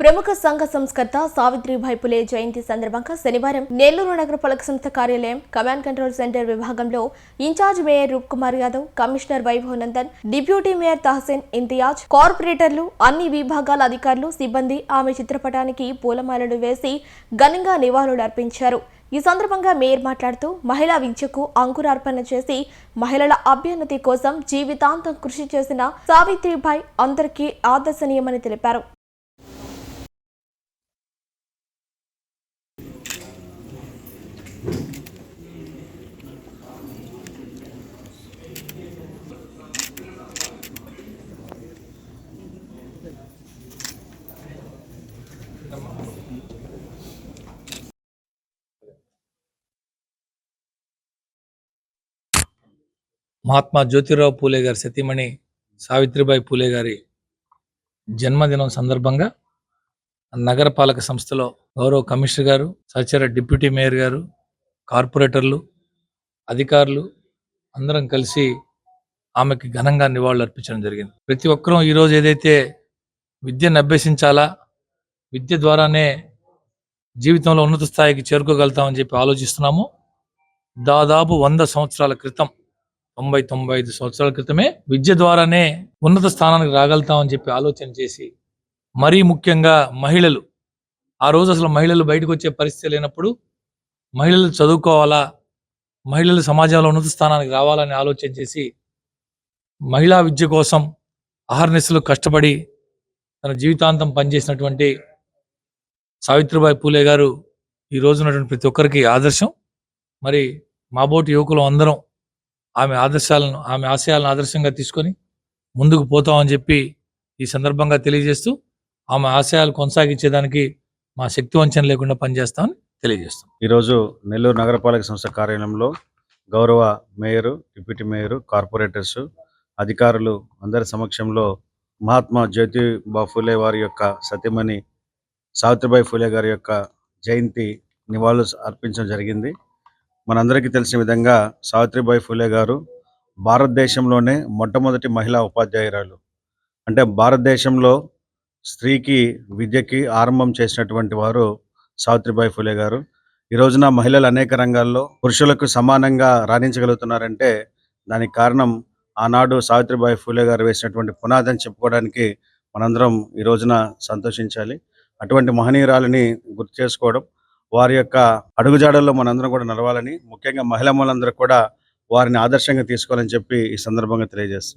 ప్రముఖ సంఘ సంస్కర్త సావిత్రిభాయ్ పులే జయంతి సందర్భంగా శనివారం నెల్లూరు నగరపాలక సంస్థ కార్యాలయం కమాండ్ కంట్రోల్ సెంటర్ విభాగంలో incharge mayor Roop Kumar Yadav commissioner Vaibhav Nandan deputy mayor Tahseen Imtiaz కార్పొరేటర్లు అన్ని విభాగాల అధికారులు సిబ్బంది ఆమె చిత్రపటానికి పూలమాలలు వేసి ఘనంగా నివాళులు అర్పించారు. ఈ సందర్భంగా మేయర్ మాట్లాడుతూ మహిళా విద్యకు అంకురార్పణ చేసి మహిళల అభ్యున్నతి కోసం జీవితాంతం కృషి చేసిన సావిత్రిబాయి అందరికీ ఆదర్శనీయమని తెలిపారు. మహాత్మా జ్యోతిరావు పూలే గారి సతీమణి సావిత్రిబాయి పూలే గారి జన్మదినం సందర్భంగా నగరపాలక సంస్థలో గౌరవ కమిషనర్ గారు సహచర డిప్యూటీ మేయర్ గారు కార్పొరేటర్లు అధికారులు అందరం కలిసి ఆమెకి ఘనంగా నివాళులు అర్పించడం జరిగింది. ప్రతి ఒక్కరూ ఈరోజు ఏదైతే విద్యను అభ్యసించాలా విద్య ద్వారానే జీవితంలో ఉన్నత స్థాయికి చేరుకోగలుగుతామని చెప్పి ఆలోచిస్తున్నాము. దాదాపు వంద సంవత్సరాల క్రితం తొంభై తొంభై ఐదు సంవత్సరాల క్రితమే విద్య ద్వారానే ఉన్నత స్థానానికి రాగలుగుతామని చెప్పి ఆలోచన చేసి మరీ ముఖ్యంగా మహిళలు ఆ రోజు అసలు మహిళలు బయటకు వచ్చే పరిస్థితి లేనప్పుడు మహిళలు చదువుకోవాలా? మహిళలు సమాజంలో ఉన్నత స్థానానికి రావాలని ఆలోచన చేసి మహిళా విద్య కోసం అహర్నిశలు కష్టపడి తన జీవితాంతం పనిచేసినటువంటి సావిత్రిబాయి పూలే గారు ఈ రోజు ఉన్నటువంటి ప్రతి ఒక్కరికి ఆదర్శం. మరి మాబోటి యువకులు అందరం ఆమె ఆదర్శాలను ఆమె ఆశయాలను ఆదర్శంగా తీసుకొని ముందుకు పోతామని చెప్పి ఈ సందర్భంగా తెలియజేస్తూ ఆమె ఆశయాలు కొనసాగించేదానికి మా శక్తి వంచన లేకుండా పనిచేస్తామని తెలియజేస్తాం. ఈరోజు నెల్లూరు నగరపాలక సంస్థ కార్యాలయంలో గౌరవ మేయరు డిప్యూటీ మేయరు కార్పొరేటర్స్ అధికారులు అందరి సమక్షంలో మహాత్మా జ్యోతిబా ఫూలే వారి యొక్క సతీమణి సావిత్రిబాయి ఫూలే గారి యొక్క జయంతి నివాళులు అర్పించడం జరిగింది. మనందరికీ తెలిసిన విధంగా సావిత్రిబాయి ఫూలే గారు భారతదేశంలోనే మొట్టమొదటి మహిళా ఉపాధ్యాయురాలు. అంటే భారతదేశంలో స్త్రీకి విద్యకి ఆరంభం చేసినటువంటి వారు సావిత్రిబాయి ఫులే గారు. ఈ రోజున మహిళలు అనేక రంగాల్లో పురుషులకు సమానంగా రాణించగలుగుతున్నారంటే దానికి కారణం ఆనాడు సావిత్రిబాయి ఫూలే గారు వేసినటువంటి పునాదని చెప్పుకోవడానికి మనందరం ఈ రోజున సంతోషించాలి. అటువంటి మహనీయురాలని గుర్తు చేసుకోవడం వారి యొక్క అడుగుజాడల్లో మనందరం కూడా నడవాలని ముఖ్యంగా మహిళమ్మలందరూ కూడా వారిని ఆదర్శంగా తీసుకోవాలని చెప్పి ఈ సందర్భంగా తెలియజేస్తున్నాను.